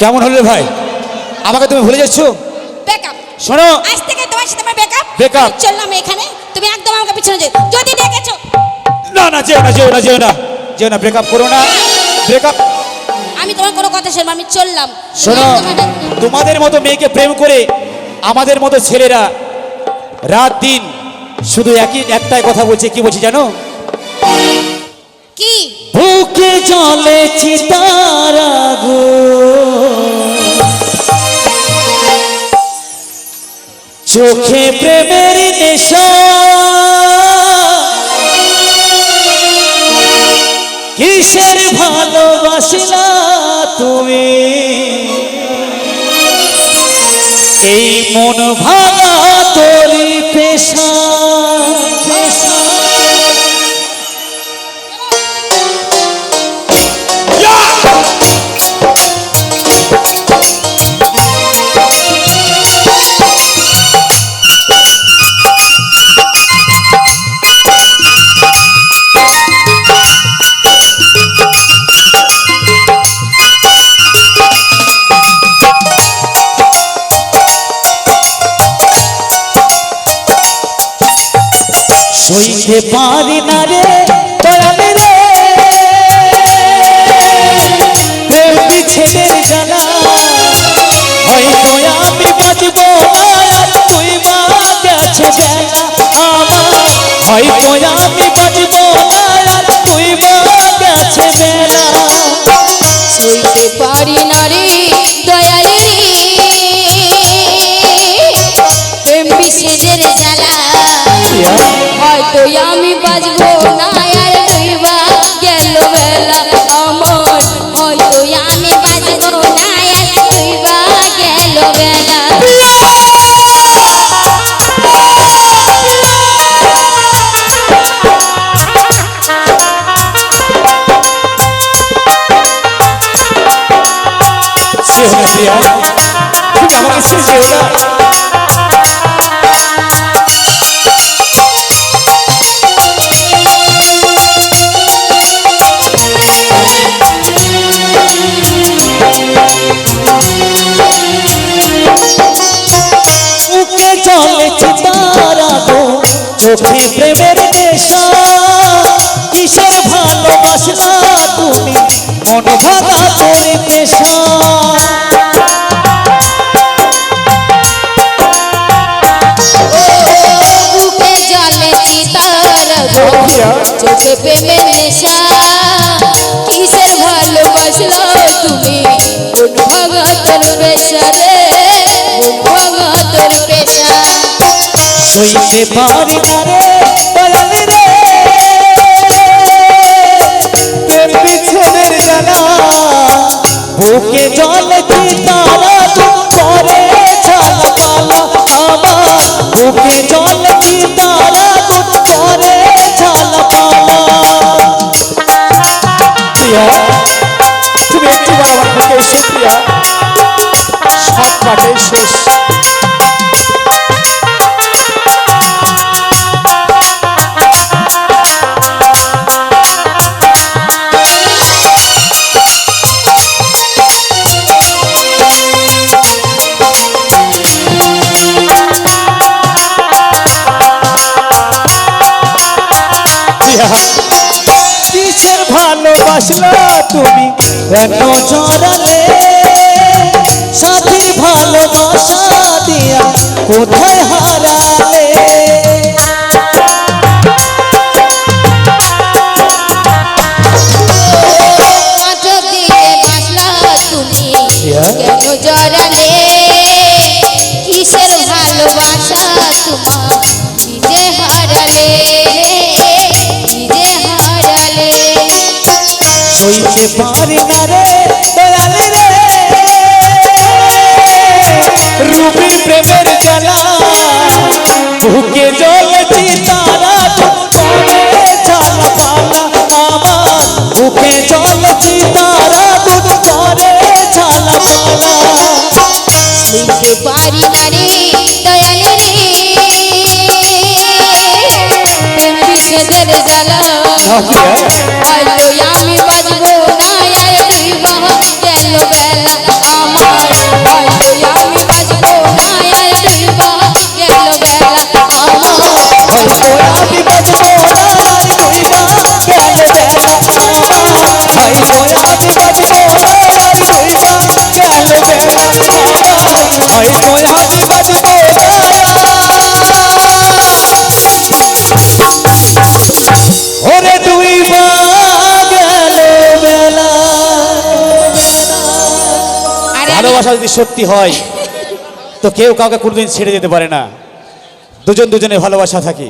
কেমন হলো ভাই? আমাকে তুমি ভুলে যাচ্ছ? ব্যাকআপ শোনো। আজ থেকে তোমার সাথে আমার ব্যাকআপ up. চললাম এখানে। তুমি একদম আমাকে পিছনে যেও। যদি দেখেছ। না না যেও না যেও না যেও না। যেও না ব্রেকআপ করো না। ব্রেকআপ আমি তোমার কোনো কথা শুনব আমি চললাম। শোনো তোমাদের মতো মেয়েকে প্রেম করে আমাদের মতো ছেলেরা রাত দিন শুধু একই একটাই কথা বলছে। কি বলছি জানো? কি? বুকে জলে চিতারা গো চোখে প্রেমের নেশা। কিসের ভালোবাসলা তুমি? এই মন ভাঙা তোরি পেশা। সইতে পারি না রে দয়ালে রে প্রেম বিচ্ছেদের জ্বালা হয়তো আমি বাঁচব না আর তুই মা গেছে বেলা আমার। হয়তো আমি বাঁচব না আর তুই মা গেছে বেলা। সইতে পারি না রে দয়ালে প্রেম বিচ্ছেদের জ্বালা। হয়তো আমি বাজবো না আর হইবা গেল বেলা আমার হয়তো আমি বাজবো না আর হইবা গেল বেলা সে তুমি আমাকে ছেড়ে চোখে প্রেমের নেশা কিসের ভালোবাসলা তুমি? মন ভাঙা তোর পেশা চোখে প্রেমের নেশা তুমি? সইতে পারি না রে দয়াল রে। প্রেম বিচ্ছেদের জ্বালা বুকে জল চিতারা দুঃখ করে? ছালা পালা আমার বুকে জল চিতারা দুঃখ করে? ছালা পালা প্রিয়া, তুমি একটু আমার বুকে এসো, প্রিয়া। সব কাটে শেষ। কিসের ভালোবাসলা তুমি? এত জড়ালে সাথীর ভালোবাসা দিয়া কোথায় হারালে? নাটক বাসলা তুমি কেন জড়ালে? সইতে পারি না রে দয়াল রে। রূপী প্রেমের জ্বালা বুকে জ্বলছি তারা জ্বালা পালা আমার বুকে জ্বলছি তারা করে পালা। পারি না রে দয়াল রে। প্রেম বিষেদের জ্বালা। ভালোবাসা যদি সত্যি হয়, তো কেউ কাউকে কোনোদিন ছেড়ে যেতে পারে না। দুজন দুজনে ভালোবাসা থাকে।